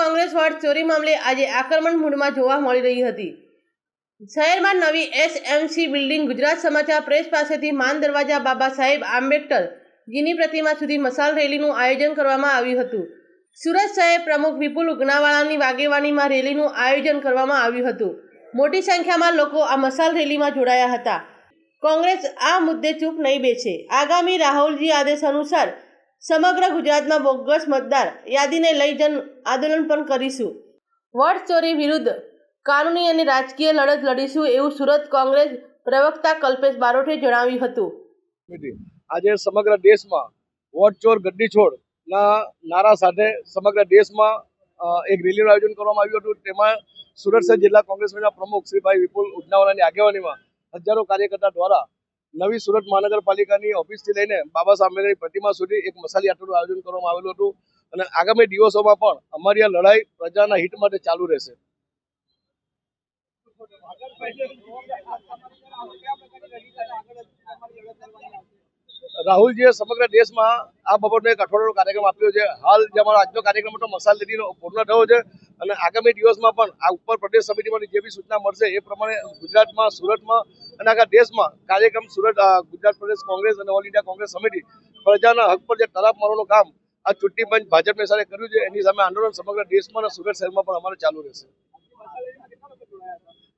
Congress vote ચોરી મામલે આજે આક્રમણ મૂડમાં જોવા મળી રહી હતી. શહેરમાં નવી એસએમસી બિલ્ડિંગ ગુજરાત સમાચાર પ્રેસ પાસેથી માન દરવાજા બાબા સાહેબ આંબેડકર ગીની પ્રતિમા સુધી મસાલ રેલીનું આયોજન કરવામાં આવ્યું હતું. સુરત શહેર પ્રમુખ વિપુલ ઉગનાવાળાની વાગેવાનીમાં રેલીનું આયોજન કરવામાં આવ્યું હતું. મોટી સંખ્યામાં લોકો આ મસાલ રેલીમાં જોડાયા હતા. કોંગ્રેસ આ મુદ્દે ચૂપ નહીં બેસે. આગામી રાહુલજી આદેશ અનુસાર સમગ્ર ગુજરાતમાં બોગસ મતદાર યાદીને લઈ જન આંદોલન પણ કરીશું. વોટ ચોરી વિરુદ્ધ કાનૂની અને રાજકીય લડત લડીશું એવું સુરત કોંગ્રેસ પ્રવક્તા કલ્પેશ બારોટે જણાવ્યું હતું. આજે સમગ્ર દેશમાં વોટ ચોર ગદ્દી છોડ ના નારા સાથે સમગ્ર દેશમાં એક રેલીનું આયોજન કરવામાં આવ્યું હતું. તેમાં સુરત જિલ્લા કોંગ્રેસ પ્રમુખ શ્રી ભાઈ વિપુલ ઉજનાવાલાની આગેવાનીમાં હજારો કાર્યકર્તા દ્વારા નવી સુરત મહાનગરપાલિકાની ઓફિસથી લઈને બાબા સાહેબ પ્રતિમા સુધી એક મસાલી યાત્રાનું આયોજન કરવામાં આવેલું હતું. અને આગામી દિવસોમાં પણ અમારી આ લડાઈ પ્રજાના હિત માટે ચાલુ રહેશે. રાહુલજીએ સમગ્ર દેશમાં આ બાબતનો એક અઠવાડિયાનો કાર્યક્રમ આપ્યો છે. હાલ જે અમારો આજનો કાર્યક્રમ હતો, મસાલ રેલીનો પૂર્ણ થયો છે અને આગામી દિવસમાં પણ આ ઉપર પ્રદેશ સમિતિમાંથી જે બી સૂચના મળશે એ પ્રમાણે ગુજરાતમાં, સુરતમાં અને આખા દેશમાં કાર્યક્રમ સુરત ગુજરાત પ્રદેશ કોંગ્રેસ અને ઓલ ઇન્ડિયા કોંગ્રેસ સમિતિ પ્રજાના હક પર જે તરાપ મારવાનું કામ આ ચૂંટણી પંચ ભાજપને સાથે કર્યું છે, એની સામે આંદોલન સમગ્ર દેશમાં અને સુરત શહેરમાં પણ અમારે ચાલુ રહેશે.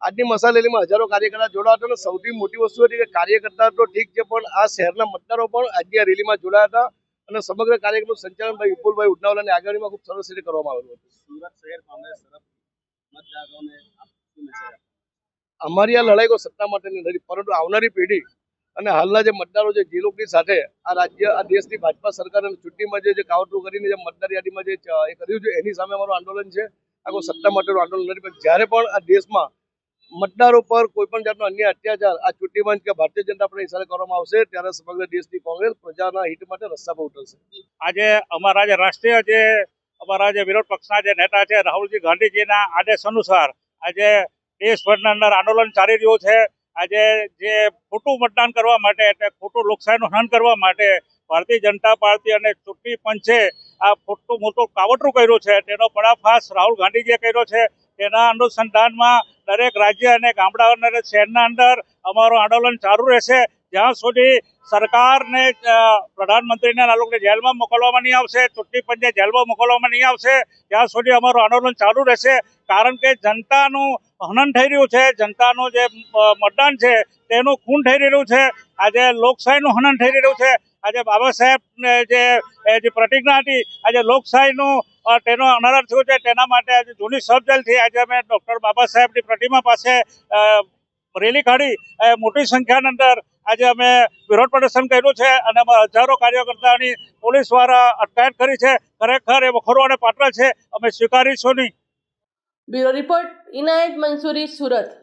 આજની મસાલેલીમાં હજારો કાર્યકર્તા જોડાયા હતા અને સૌથી મોટી વસ્તુ હતી કે કાર્યકર્તા તો ઠીક છે પણ આ શહેરના મતદારો પણ આજની આ રેલીમાં જોડાયા હતા અને સમગ્ર કાર્યક્રમનું સંચાલન ભાઈ વિપુલભાઈ ઉડનાવાલાની આગળમાં ખૂબ સરસ રીતે કરવામાં આવેલું હતું? અમારી આ લડાઈ કોઈ સત્તા માટેની નથી પરંતુ આવનારી પેઢી અને હાલના જે મતદારો છે જે લોકોની સાથે આ રાજ્ય આ દેશની ભાજપા સરકાર અને ચૂંટણીમાં જે જે કરીને જે મતદાર યાદીમાં જે એ કર્યું છે એની સામે અમારું આંદોલન છે આ કોઈ સત્તા માટેનું આંદોલન નથી પણ જ્યારે પણ આ દેશમાં મતદારો પર કોઈ પણ જાતનો અન્ય અત્યાચાર, આ ચૂંટણી પંચ કે ભારતીય જનતા પાર્ટી હિસાબે કરવામાં આવશે, ત્યારે સમગ્ર દેશની કોંગ્રેસ પ્રજાના હિત માટે રસ્તા પર ઉતરશે. આજે અમારા જે રાષ્ટ્રીય જે, અમારા જે વિરોધ પક્ષના જે નેતા છે, રાહુલજી ગાંધીજીના આદેશ અનુસાર આજે દેશભરના અંદર આંદોલન ચાલી રહ્યું છે. આજે જે ખોટું મતદાન કરવા માટે, એટલે ખોટું લોકશાહીનું હનન કરવા માટે ભારતીય જનતા પાર્ટી અને ચૂંટણી પંચે આ ખોટું મોટું કાવટરું કર્યું છે. તેનો પડાફાશ રાહુલ ગાંધીજીએ કર્યો છે. તેના અનુસંધાનમાં દરેક રાજ્ય અને ગામડા અને શહેરના અંદર અમારું આંદોલન ચાલુ રહેશે. જ્યાં સુધી સરકારને પ્રધાનમંત્રીને આ લોકોને જેલમાં મોકલવામાં નહીં આવશે, ચૂંટણી પંચે જેલમાં મોકલવામાં નહીં આવશે. ત્યાં સુધી અમારું આંદોલન ચાલુ રહેશે. કારણ કે જનતાનું હનન થઈ રહ્યું છે. જનતાનું જે મતદાન છે, તેનું ખૂન થઈ રહ્યું છે. આજે લોકશાહીનું હનન થઈ રહ્યું છે. આજે બાબા સાહેબ જે જે પ્રતિજ્ઞા હતી, આજે લોકશાહીનું તેનો અનાદર થયું છે. તેના માટે આજે જૂની સબજેલથી આજે અમે ડૉક્ટર બાબા સાહેબની પ્રતિમા પાસે રેલી કાઢી. મોટી સંખ્યાની અંદર આજે અમે વિરોધ પ્રદર્શન કર્યું છે અને અમારા હજારો કાર્યકર્તાની પોલીસ દ્વારા અટકાયત કરી છે. ખરેખર એ અને પાત્ર છે. અમે સ્વીકારીશું નહીં. Bureau report, Inayat Mansuri, Surat.